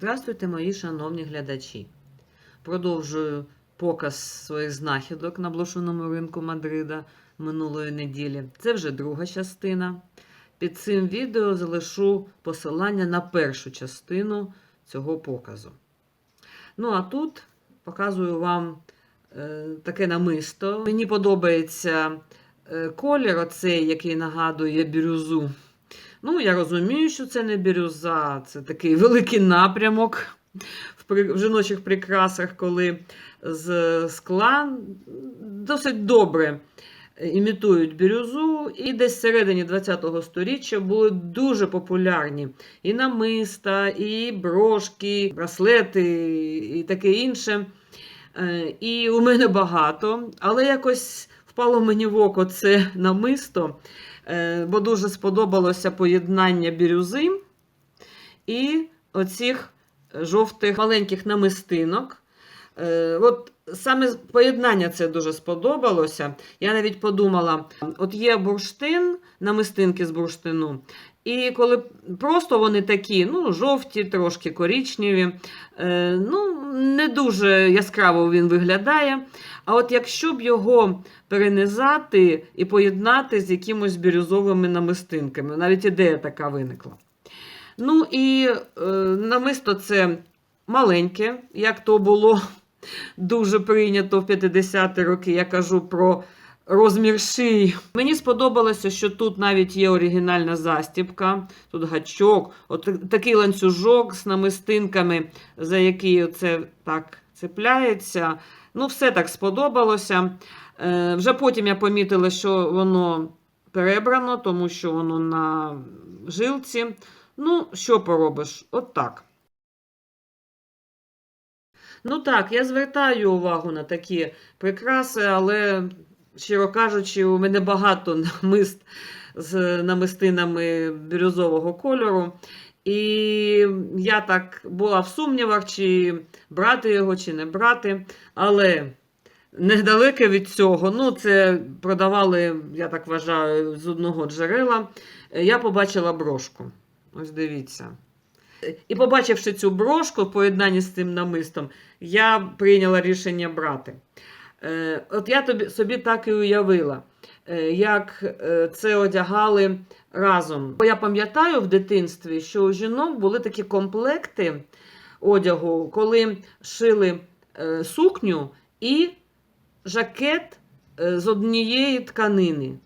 Здравствуйте, мої шановні глядачі. Продовжую показ своїх знахідок на блошиному ринку Мадрида минулої неділі. Це вже друга частина. Під цим відео залишу посилання на першу частину цього показу. Ну, а тут показую вам е, таке намисто. Мені подобається е, колір, оцей, який нагадує бірюзу. Ну, я розумію, що це не бірюза, це такий великий напрямок в, в жіночих прикрасах, коли з скла досить добре імітують бірюзу, і десь всередині ХХ століття були дуже популярні і намиста, і брошки, браслети, і таке інше. Е, І у мене багато, але якось впало мені в око це намисто, бо дуже сподобалося поєднання бірюзи і оцих жовтих маленьких намистинок. Е, От саме поєднання це дуже сподобалося. Я навіть подумала: от є бурштин, намистинки з бурштину, і коли просто вони такі, ну, жовті, трошки корічневі, е, ну, не дуже яскраво він виглядає. А от якщо б його перенизати і поєднати з якимось бірюзовими намистинками, навіть ідея така виникла. Ну і е, намисто це маленьке, як то було дуже прийнято в 50-ті роки. Я кажу про розмір шиї. Мені сподобалося, що тут навіть є оригінальна застібка, тут гачок, от такий ланцюжок з намистинками, за який це так цепляється. Ну, все так сподобалося. Е, вже потім я помітила, що воно перебрано, тому що воно на жилці. Ну, що поробиш? От так. Ну так, я звертаю увагу на такі прикраси, але, щиро кажучи, у мене багато намист з намистинами бірюзового кольору. І я так була в сумнівах, чи брати його, чи не брати. Але недалеко від цього, ну, це продавали, я так вважаю, з одного джерела. Я побачила брошку. Ось дивіться. І побачивши цю брошку в поєднанні з цим намистом, я прийняла рішення брати. Е, От я тобі, собі так і уявила, е, як е, це одягали разом. Бо я пам'ятаю в дитинстві, що у жінок були такі комплекти одягу, коли шили сукню і жакет з однієї тканини.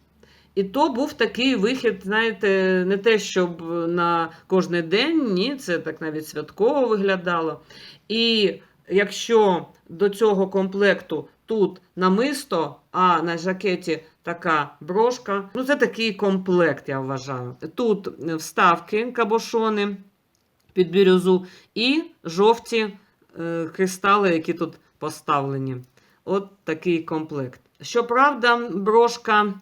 І то був такий вихід, знаєте, не те, щоб на кожний день, ні, це так навіть святково виглядало. І якщо до цього комплекту тут намисто, а на жакеті така брошка, ну це такий комплект, я вважаю. Тут вставки, кабошони під бірюзу і жовті е, кристали, які тут поставлені. От такий комплект. Щоправда, брошка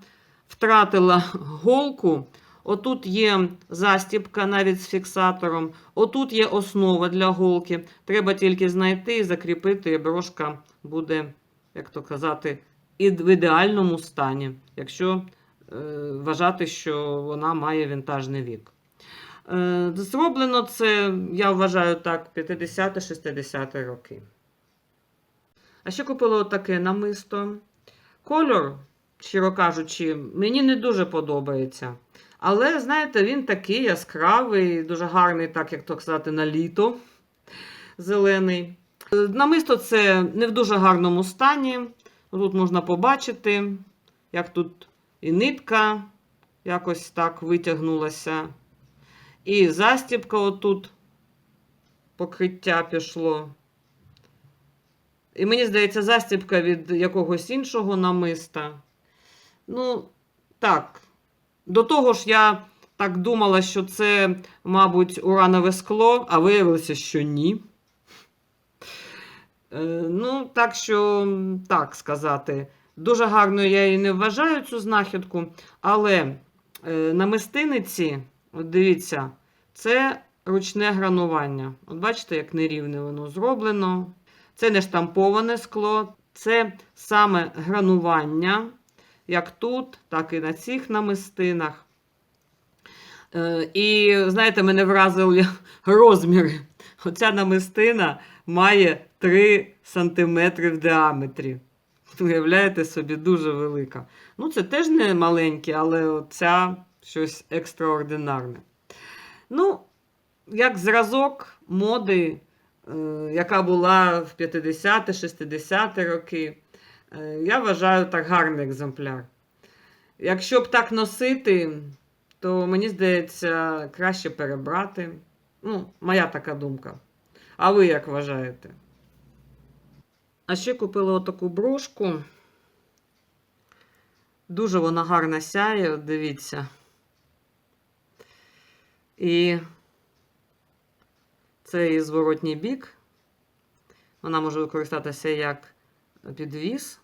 втратила голку. Отут є застібка навіть з фіксатором. Отут є основа для голки. Треба тільки знайти і закріпити, і брошка буде, як то казати, в ідеальному стані, якщо е, вважати, що вона має вінтажний вік. Е, зроблено це, я вважаю так, 50-60 роки. А ще купила отаке намисто. Кольор щиро кажучи, мені не дуже подобається. Але, знаєте, він такий яскравий, дуже гарний, так як то сказати, на літо зелений. Намисто це не в дуже гарному стані. Тут можна побачити, як тут і нитка якось так витягнулася. І застібка отут покриття пішло. І мені здається, застібка від якогось іншого намиста. Ну, так. До того ж, я так думала, що це, мабуть, уранове скло, а виявилося, що ні. Е, ну, так що, так сказати, дуже гарно я її не вважаю цю знахідку, але е, на мистиниці, от дивіться, це ручне гранування. От бачите, як нерівне воно зроблено. Це не штамповане скло, це саме гранування як тут, так і на цих намистинах. Е, І, знаєте, мене вразили розміри. Оця намистина має 3 см в діаметрі. Уявляєте собі, дуже велика. Ну, це теж не маленьке, але ця щось екстраординарне. Ну, як зразок моди, е, яка була в 50-60-ті роки, я вважаю так гарний екземпляр. Якщо б так носити, то мені здається, краще перебрати. Ну, моя така думка. А ви як вважаєте? А ще купила отаку брошку. Дуже вона гарно сяє, дивіться. І це її зворотній бік. Вона може використатися як підвіз.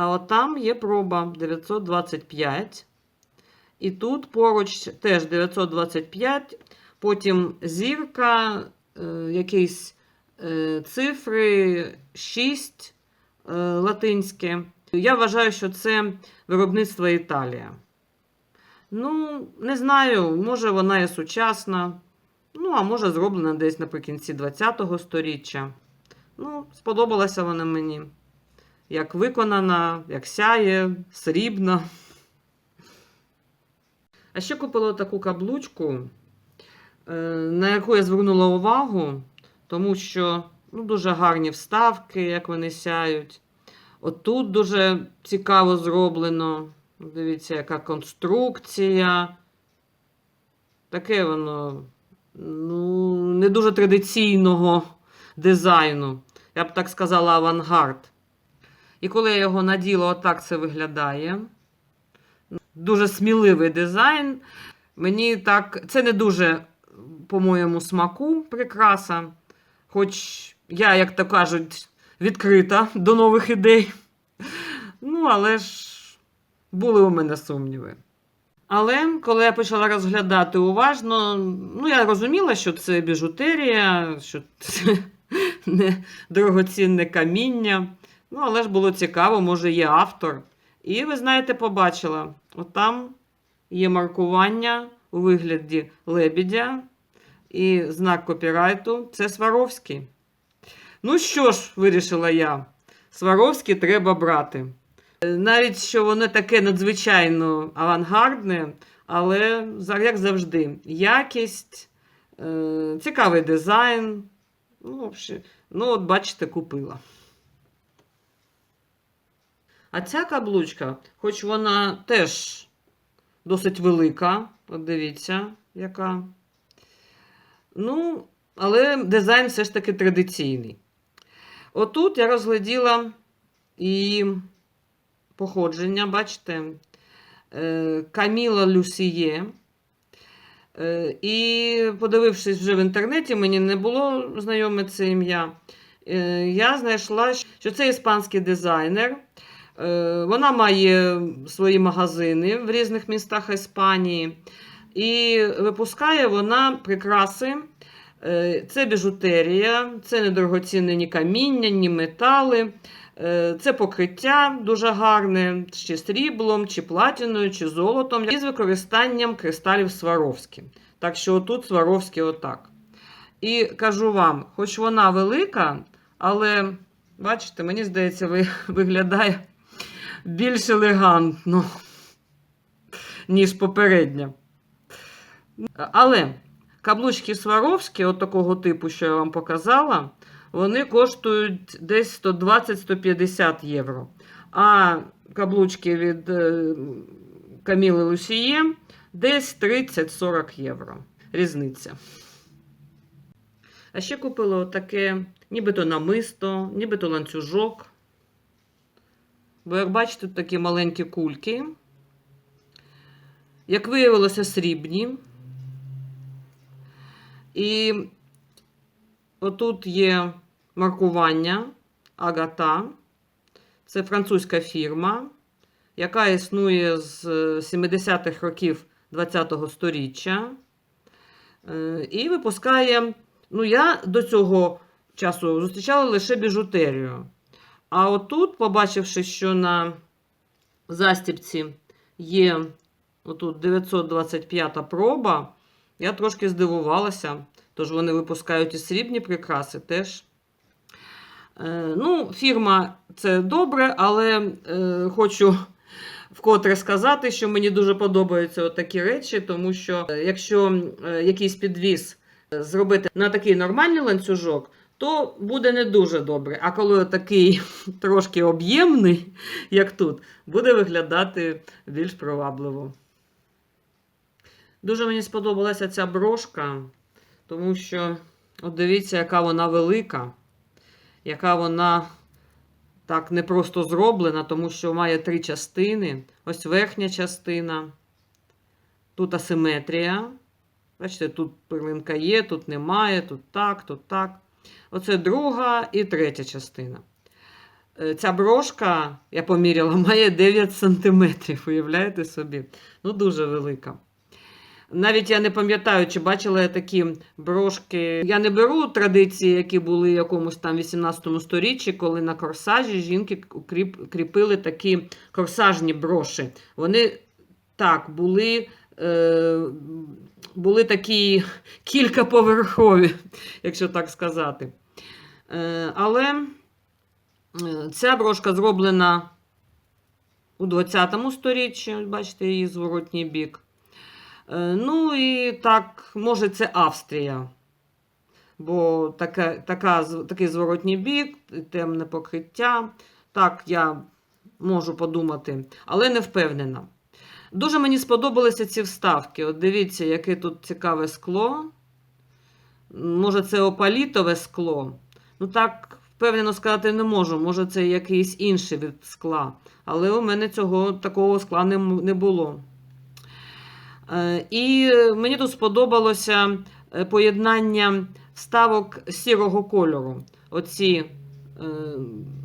А от там є проба 925. І тут поруч теж 925, потім зірка, е, якісь е, цифри 6 е, латинське. Я вважаю, що це виробництво Італія. Ну, не знаю, може вона є сучасна, ну, а може зроблена десь наприкінці 20-го сторіччя. Ну, сподобалася вона мені. Як виконана, як сяє, срібна. А ще купила таку каблучку, е, на яку я звернула увагу, тому що ну, дуже гарні вставки, як вони сяють. Отут дуже цікаво зроблено. Дивіться, яка конструкція. Таке воно ну, не дуже традиційного дизайну. Я б так сказала, авангард. І коли я його наділа, отак це виглядає. Дуже сміливий дизайн. Мені так, це не дуже, по-моєму, смаку прикраса. Хоч я, як то кажуть, відкрита до нових ідей. Ну, але ж були у мене сумніви. Але коли я почала розглядати уважно, ну я розуміла, що це біжутерія, що це не дорогоцінне каміння. Ну, але ж було цікаво, може, є автор. І ви знаєте, побачила, отам є маркування у вигляді лебідя і знак копірайту це Сваровський. Ну що ж, вирішила я, Сваровський треба брати. Навіть що воно таке надзвичайно авангардне, але як завжди, якість, е, цікавий дизайн. Ну, взагалі, ну, от бачите, купила. А ця каблучка, хоч вона теж досить велика, от дивіться, яка. Ну, але дизайн все ж таки традиційний. Отут я розгляділа і походження, бачите, Каміла Люсіє. Е, І, подивившись вже в інтернеті, мені не було знайоме це ім'я. Е, Я знайшла, що це іспанський дизайнер. Е, Вона має свої магазини в різних містах Іспанії. І випускає вона прикраси. Е, Це біжутерія, це не дорогоцінне ні каміння, ні метали. Е, Це покриття дуже гарне, чи сріблом, чи платіною, чи золотом, і з використанням кристалів Сваровські. Так що отут Сваровський отак. І кажу вам, хоч вона велика, але, бачите, мені здається, виглядає більш елегантно, ніж попередня. Але каблучки Сваровські, от такого типу, що я вам показала, вони коштують десь 120-150 євро. А каблучки від е, Каміли Лусіє десь 30-40 євро. Різниця. А ще купила таке нібито намисто, нібито ланцюжок. Бо, як бачите, тут такі маленькі кульки. Як виявилося, срібні. І отут є маркування Агата. Це французька фірма, яка існує з 70-х років ХХ століття. Е, І випускає. Ну, я до цього часу зустрічала лише біжутерію. А отут, побачивши, що на застібці є отут 925 проба, я трошки здивувалася, Тож вони випускають і срібні прикраси теж. Е, ну, фірма це добре, але е, хочу вкотре сказати, що мені дуже подобаються такі речі, тому що е, якщо якийсь підвіз зробити на такий нормальний ланцюжок, то буде не дуже добре. А коли такий трошки об'ємний, як тут, буде виглядати більш привабливо. Дуже мені сподобалася ця брошка, тому що, от дивіться, яка вона велика, яка вона так не просто зроблена, тому що має три частини. Ось верхня частина. Тут асиметрія. Бачите, тут перлинка є, тут немає, тут так, тут так. Оце друга і третя частина. Е, Ця брошка, я поміряла, має 9 см. Уявляєте собі? Ну, дуже велика. Навіть я не пам'ятаю, чи бачила я такі брошки. Я не беру традиції, які були в якомусь там 18 сторіччі, коли на корсажі жінки кріп, кріпили такі корсажні броші. Вони так були. Е, були такі кількаповерхові, якщо так сказати. Е, але е, ця брошка зроблена у 20 сторіччі, бачите, її зворотній бік. Ну і так, може, це Австрія. Бо така, така, такий зворотній бік, темне покриття. Так, я можу подумати, але не впевнена. Дуже мені сподобалися ці вставки. От дивіться, яке тут цікаве скло. Може, це опалітове скло. Ну, так, впевнено сказати не можу. Може, це якийсь інший від скла. Але у мене цього такого скла не, не було. Е, І мені тут сподобалося е, поєднання вставок сірого кольору. Оці е,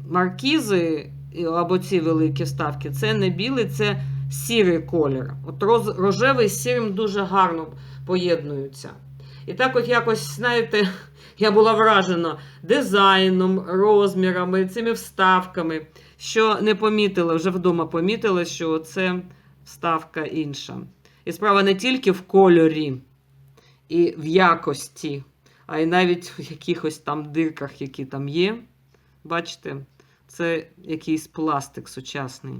маркізи або ці великі вставки це не білий, це сірий колір. От роз, рожевий з сірим дуже гарно поєднуються. І так, от якось, знаєте, я була вражена дизайном, розмірами, цими вставками, що не помітила, вже вдома помітила, що це вставка інша. І справа не тільки в кольорі і в якості, а й навіть в якихось там дирках, які там є. Бачите, це якийсь пластик сучасний.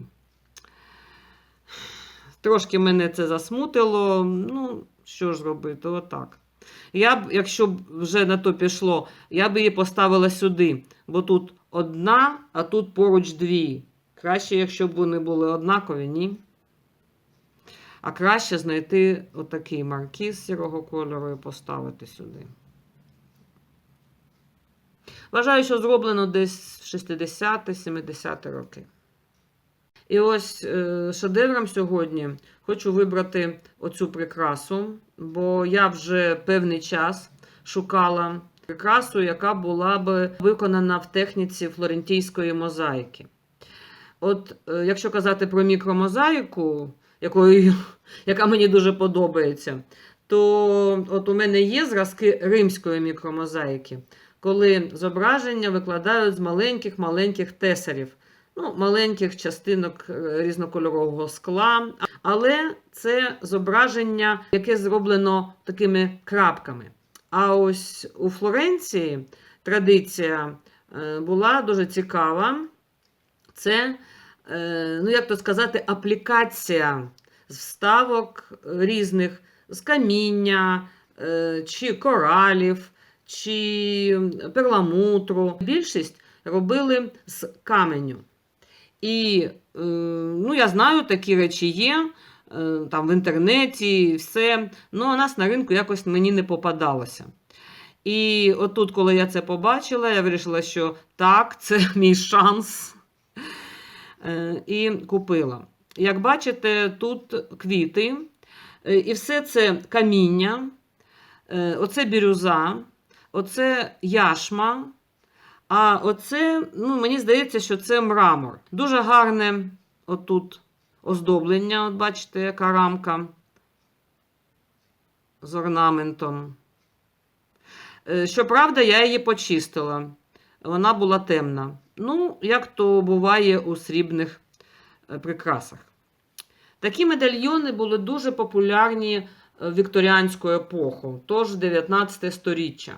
Трошки мене це засмутило. Ну, що ж робити, отак. Я б, якщо б вже на то пішло, я б її поставила сюди, бо тут одна, а тут поруч дві. Краще, якщо б вони були однакові, ні. А краще знайти отакий маркіз сірого кольору і поставити сюди. Вважаю, що зроблено десь в 60-70 роки. І ось шедевром сьогодні хочу вибрати оцю прикрасу, бо я вже певний час шукала прикрасу, яка була б виконана в техніці флорентійської мозаїки. От, е, якщо казати про мікромозаїку, якою, яка мені дуже подобається, то от у мене є зразки римської мікромозаїки, коли зображення викладають з маленьких-маленьких тесарів ну, маленьких частинок е, різнокольорового скла. Але це зображення, яке зроблено такими крапками. А ось у Флоренції традиція е, була дуже цікава. Це, е, ну як то сказати, аплікація вставок різних з каміння, чи коралів, чи перламутру. Більшість робили з каменю. І е, ну, я знаю, такі речі є е, там в інтернеті все. Ну, у нас на ринку якось мені не попадалося. І отут, коли я це побачила, я вирішила, що так, це мій шанс. Е, і купила. Як бачите, тут квіти, і все це каміння, оце бірюза, оце яшма. А оце, ну, мені здається, що це мрамор. Дуже гарне отут оздоблення, от бачите, яка рамка з орнаментом. Е, щоправда, я її почистила. Вона була темна. Ну, як то буває у срібних е, прикрасах. Такі медальйони були дуже популярні е, вікторіанську епоху, тож 19 сторіччя.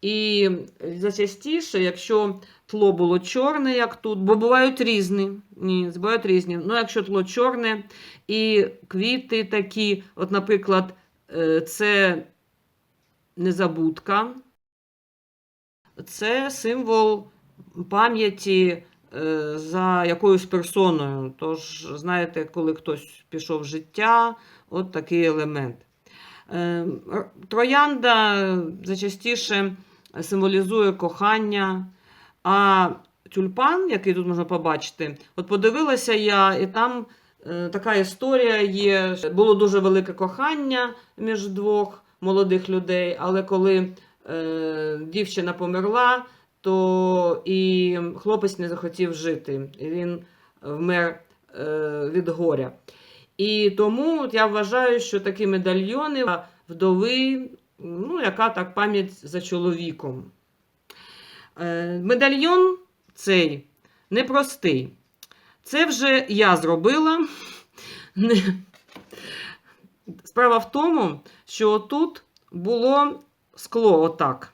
І зачастіше, якщо тло було чорне, як тут, бо бувають різні. Ні, бувають різні. Ну, якщо тло чорне і квіти такі, от, наприклад, е, це незабудка, це символ пам'яті е, за якоюсь персоною. Тож, знаєте, коли хтось пішов в життя, от такий елемент. Е, Троянда зачастіше символізує кохання, а тюльпан, який тут можна побачити, от подивилася я, і там е, така історія є. Було дуже велике кохання між двох молодих людей, але коли е, дівчина померла, то і хлопець не захотів жити. І він вмер від горя. І тому я вважаю, що такі медальйони вдови, ну, яка так пам'ять за чоловіком. Е, медальйон цей непростий. Це вже я зробила. Справа в тому, що тут було скло отак.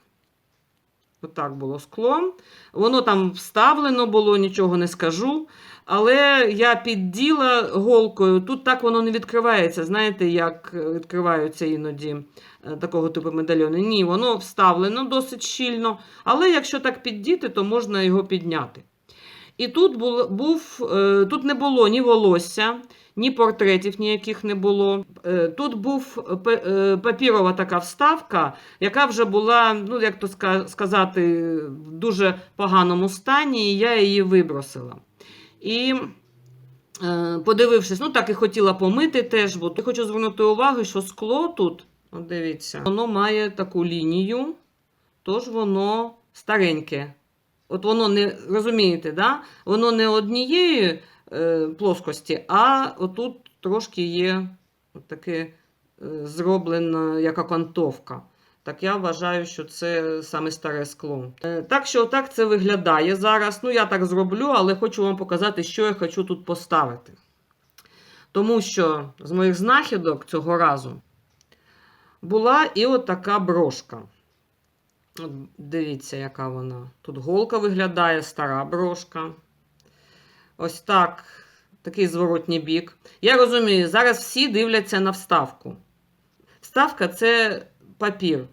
Отак було скло. Воно там вставлено було, нічого не скажу. Але я підділа голкою. Тут так воно не відкривається. Знаєте, як е, відкриваються іноді е, такого типу медальйони? Ні, воно вставлено досить щільно. Але якщо так піддіти, то можна його підняти. І тут був, е, тут не було ні волосся, ні портретів ніяких не було. Тут був папірова така вставка, яка вже була, ну як то сказати, в дуже поганому стані, і я її вибросила. І е, подивившись, ну так і хотіла помити теж, бо я хочу звернути увагу, що скло тут, от дивіться, воно має таку лінію, тож воно стареньке. От воно не розумієте, да? воно не однієї е, плоскості, а отут трошки є от таке е, зроблена як окантовка. Так я вважаю, що це саме старе скло. Е, Так що так це виглядає зараз. Ну, я так зроблю, але хочу вам показати, що я хочу тут поставити. Тому що з моїх знахідок цього разу була і от така брошка. От дивіться, яка вона. Тут голка виглядає, стара брошка. Ось так, такий зворотній бік. Я розумію, зараз всі дивляться на вставку. Вставка це папір.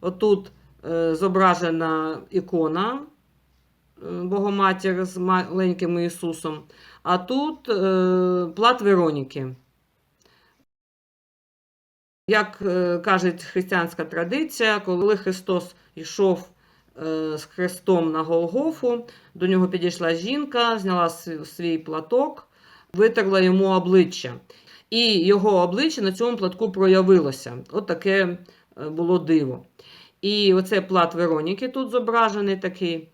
Отут е, зображена ікона е, Богоматір з маленьким Ісусом, а тут е, плат Вероніки. Як каже християнська традиція, коли Христос йшов з Христом на Голгофу, до нього підійшла жінка, зняла свій, платок, витерла йому обличчя. І його обличчя на цьому платку проявилося. От таке було диво. І оце плат Вероніки тут зображений такий.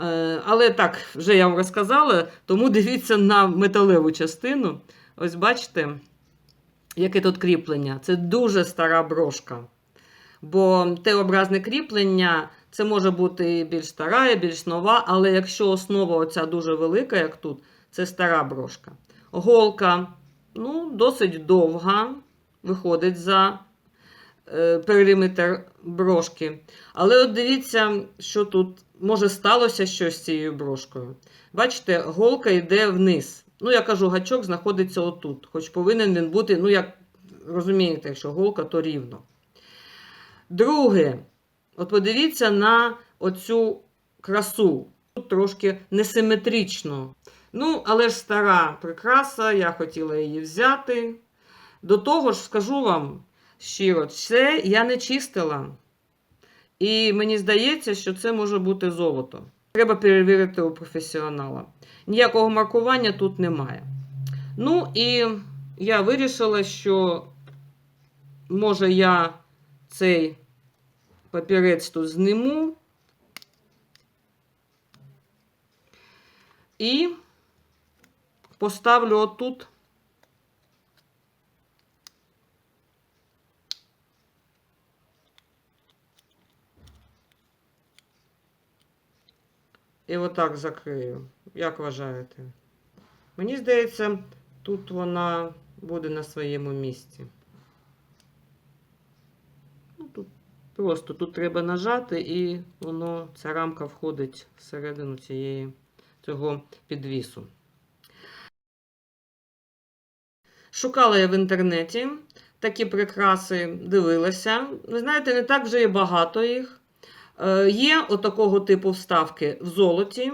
Е, Але так, вже я вам розказала, тому дивіться на металеву частину. Ось бачите, яке тут кріплення. Це дуже стара брошка. Бо Т-образне кріплення це може бути більш стара, і більш нова, але якщо основа оця дуже велика, як тут, це стара брошка. Голка ну, досить довга, виходить за е, периметр брошки. Але от дивіться, що тут може сталося щось з цією брошкою. Бачите, голка йде вниз. Ну, я кажу, гачок знаходиться отут. Хоч повинен він бути, ну, як розумієте, якщо голка, то рівно. Друге, от подивіться на оцю красу. Тут трошки несиметрично. Ну, але ж стара прикраса, я хотіла її взяти. До того ж, скажу вам щиро, це я не чистила. І мені здається, що це може бути золото. Треба перевірити у професіонала. Ніякого маркування тут немає. Ну, і я вирішила, що може я цей папірець тут зніму. І поставлю отут. І отак закрию. Як вважаєте? Мені здається, тут вона буде на своєму місці. Просто тут треба нажати, і воно, ця рамка входить всередину цієї, цього підвісу. Шукала я в інтернеті такі прикраси, дивилася. Ви знаєте, не так вже і багато їх. Е, Є отакого типу вставки в золоті,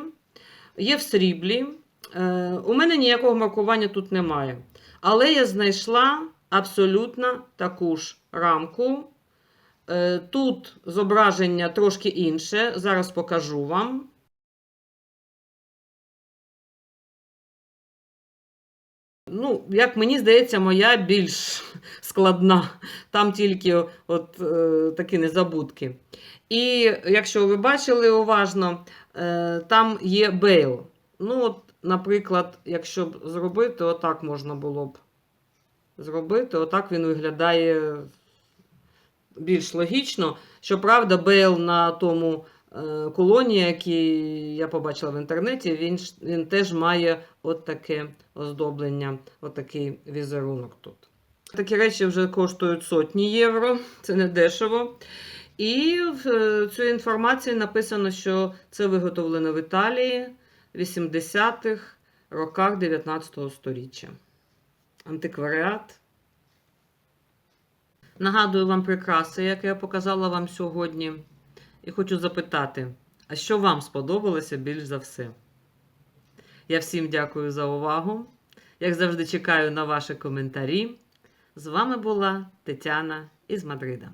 є в сріблі. Е, У мене ніякого маркування тут немає. Але я знайшла абсолютно таку ж рамку. Е, Тут зображення трошки інше. Зараз покажу вам. Ну, як мені здається, моя більш складна. Там тільки от е, такі незабудки. І якщо ви бачили уважно, е, там є бейл. Ну, от, наприклад, якщо б зробити, отак можна було б зробити, отак він виглядає більш логічно. Щоправда, бейл на тому е, колоні, який я побачила в інтернеті, він, він теж має от таке оздоблення, от такий візерунок тут. Такі речі вже коштують сотні євро, це не дешево. І в е, цій інформації написано, що це виготовлено в Італії в 80-х роках 19 століття. Антикваріат. Нагадую вам прикраси, як я показала вам сьогодні. І хочу запитати, а що вам сподобалося більш за все? Я всім дякую за увагу. Як завжди, чекаю на ваші коментарі. З вами була Тетяна із Мадрида.